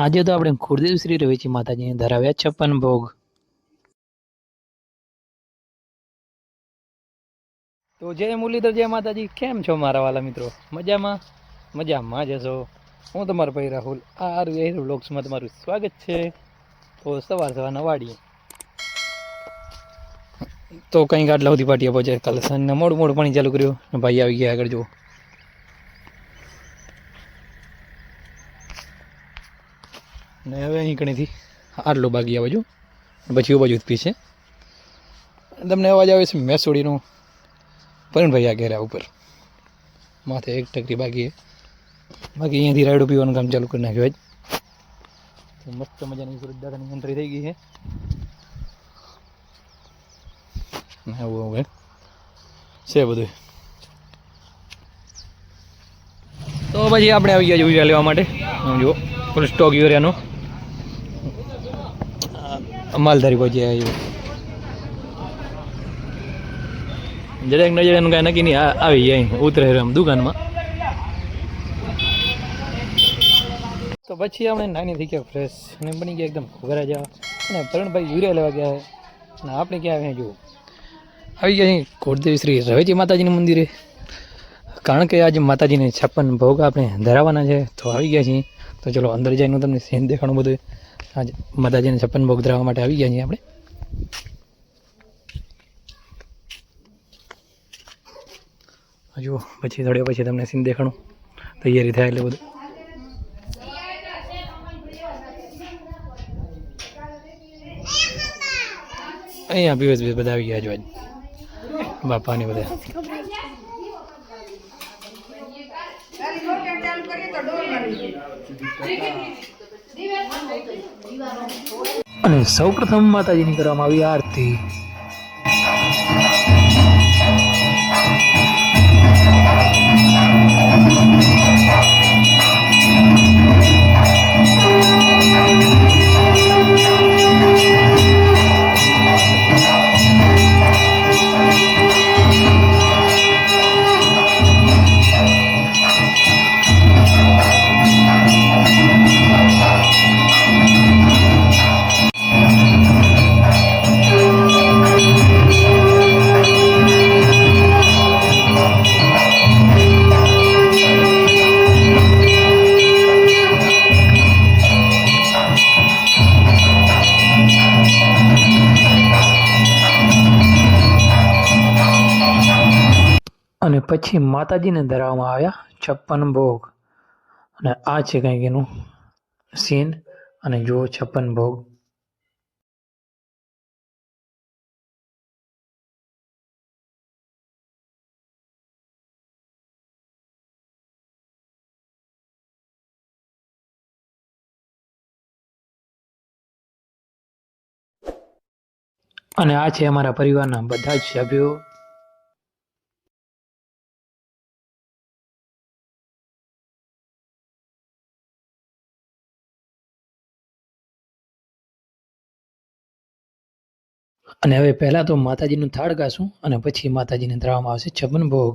આજે તો આપણે ખુરદેવ શ્રી રવેચી માતાજીને ધરાવ્યા છપ્પન ભોગ. તો જય મુરલીધર જય માતાજી. કેમ છો મારા વાલા મિત્રો? મજામાં? મજામાં જ હશો. હું તમારો ભાઈ રાહુલ, આ વેર વ્લોગ્સમાં તમારું સ્વાગત છે. તો સવાર સવારના વાડીએ તો કંઈક આટલા સુધી પાટીએ પહોંચે કાલે સાંજના મોડું મોડું પાણી ચાલુ કર્યું. ભાઈ આવી ગયા આગળ, જુઓ. ને હવે અહીં કણીથી આટલો બાકી આ બાજુ. પછી એ બાજુ પી છે. તમને અવાજ આવે છે મેસોડીનો. પરણભાઈ આ ઘેરા ઉપર. માથે એક ટકરી બાકી બાકી અહીંયાથી રાયડો પીવાનું કામ ચાલુ કરી નાખ્યું આજ. મસ્ત મજાની સુરત દાદાની એન્ટ્રી થઈ ગઈ છે. આવું આવું છે બધું. તો પછી આપણે આવી ગયા જોઈએ લેવા માટે. જુઓ ફૂલ સ્ટોક યુરિયાનો માલધારી પહોંચી આવ્યો. જરાક નજર એનું કાંઈ નક્કી નહીં આવી જાય ઉતરે આમ દુકાનમાં. તો પછી આપણે નાની થઈ ગયા ફ્રેશ અને બની ગયા એકદમ ઘરે જવા. અને પરણભાઈ યુરિયા લેવા ગયા અને આપણે ક્યાં આવ્યા જુઓ. આવી ગયા અહીં કોટદેવી શ્રી રવેજી માતાજીનું મંદિરે. કારણ કે આજે માતાજીને છપ્પન ભોગ આપણે ધરાવવાના છે, તો આવી ગયા છીએ. તો ચલો, અંદર જઈને તમને સીન દેખાણું બધું આજે માતાજીને છપ્પન ભોગ ધરાવવા માટે આવી ગયા છીએ આપણે. હજુ પછી થોડે પછી તમને સીન દેખાણું. તૈયારી થાય એટલે બધું. અહીંયા પીવસ બીસ બધા આવી ગયા જો આજ. બાપાને બધા. અને સૌ પ્રથમ માતાજીની કરવામાં આવી આરતી. અને પછી માતાજીને ધરાવવામાં આવ્યા છપ્પન ભોગ. અને આ છે કંઈક એનું સીન અને જુઓ છપ્પન ભોગ. અને આ છે અમારા પરિવારના બધા જ સભ્યો. અને હવે પહેલા તો માતાજીનું થાળ ગાશું અને પછી માતાજીને ધરાવવામાં આવશે છપ્પન ભોગ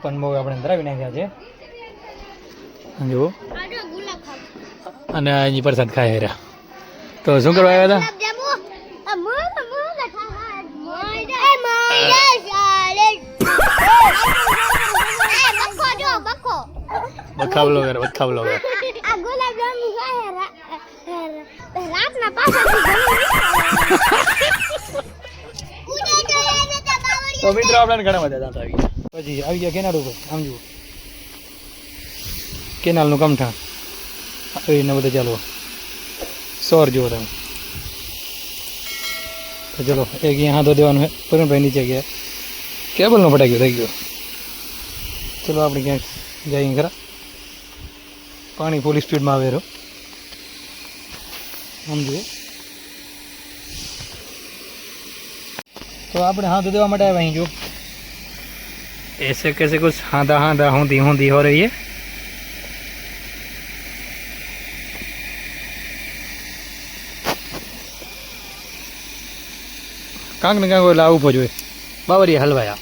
છપ્પન બહુ આપણે ધરાવી નાખ્યા છે. જુઓ. અને અહીંની પ્રસાદ ખાય હેરા તો શું કરવા આવ્યા હતા? બખાવલો ઘર બખાવલો ઘર રાતના તો મિત્રો, આપણે ઘણા બધા દાંત આવી પછી આવી ગયા કેનાલ ઉપર, આમ જુઓ. કેનાલનું કમઠાણ આવીને બધા ચાલો. સોર જુઓ તમે. તો ચલો, એક અહીંયા હાથો દેવાનું છે પૂરણભાઈ નીચે ગયા. કેબલનો ફટાક્યો થઈ ગયો. ચલો, આપણે ક્યાંક જઈએ ખરા પાણી ફૂલ સ્પીડમાં આવે રહ્યો. આમ તો આપણે હાથ દેવા માટે આવ્યા અહીં જો ऐसे कैसे कुछ हादा हादा होंदी होंदी हो रही है કાંક ને કાંક એટલે આવું જોઈએ બાવરી હલવાયા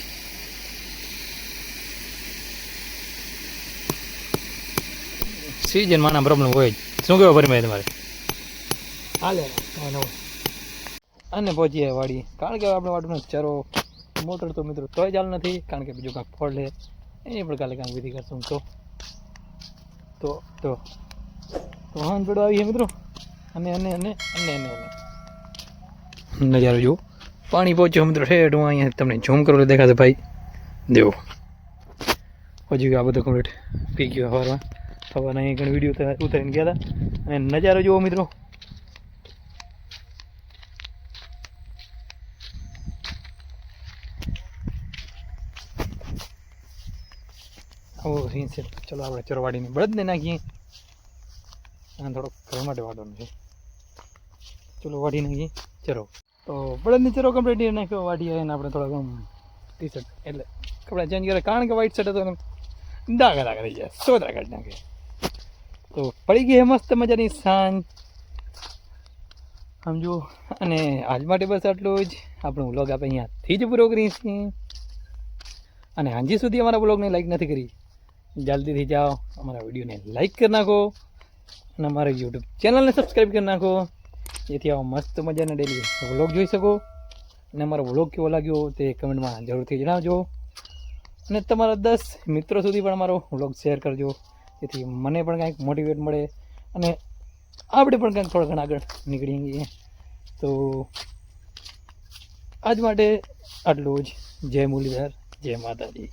સીઝન માના પ્રોબ્લેમ હોય જ શું કેવો પરિમાય તમારે હાલે અને પહોંચીએ વાડી કારણ કે આપણે વાડીનો ચરો મોટર તો મિત્રો તોય ચાલ નથી, કારણ કે બીજું કાંઈક ફળ લે એની પણ કાલે કાંઈક વિધિ કરશું. તો તો તો તો હા પેડો આવી છે મિત્રો. અને અને અને અને અને અને. નજારો જુઓ. પાણી પહોંચ્યો મિત્રો ઠેઠ. હું અહીંયા તમને ઝૂમ કરો દેખાશે ભાઈ. દેવો. પહોંચી ગયો આ બધો કમ્પ્લીટ પી ગયો હવારમાં. સવારના અહીંયા ઘણી વીડિયો ઉતારીને ગયા હતા. અને નજારો જુઓ મિત્રો. આવો સીન છે. ચલો આપણે ચરવાડીને બળદને નાખીએ. અને થોડોક ઘર માટે વાડો છે. ચલો વાડી નાખીએ. ચરો. તો બળદની ચરો કમ્પ્લીટ નાખ્યો. વાડી આવીને આપણે થોડોક આમ ટી શર્ટ એટલે કપડાં ચેન્જ કરે કારણ કે વ્હાઇટ શર્ટ હતો દાગા દાગા થઈ જાય સોદરા કાઢી નાખે. તો પડી ગઈ મસ્ત મજાની સાંજ. સમજો અને આજ માટે બસ આટલું જ. આપણો વ્લોગ આપણે અહીંયાથી જ પૂરો છીએ. અને હાજી સુધી અમારા બ્લોગને લાઈક નથી કરી. જલ્દીથી જાઓ, અમારા વિડીયોને લાઈક કરી નાખો અને અમારા યુટ્યુબ ચેનલને સબસ્ક્રાઈબ કરી નાખો. જેથી આવો મસ્ત મજાના ડેલી વ્લોગ જોઈ શકો. અને અમારો વ્લોગ કેવો લાગ્યો તે કમેન્ટમાં જરૂરથી જણાવજો. અને તમારા દસ મિત્રો સુધી પણ અમારો વ્લોગ શેર કરજો. જેથી મને પણ કાંઈક મોટિવેટ મળે અને આપણે પણ કાંઈક થોડા ઘણા આગળ નીકળી ગઈએ તો આજ માટે આટલું જ. જય મુરલીધર, જય માતાજી.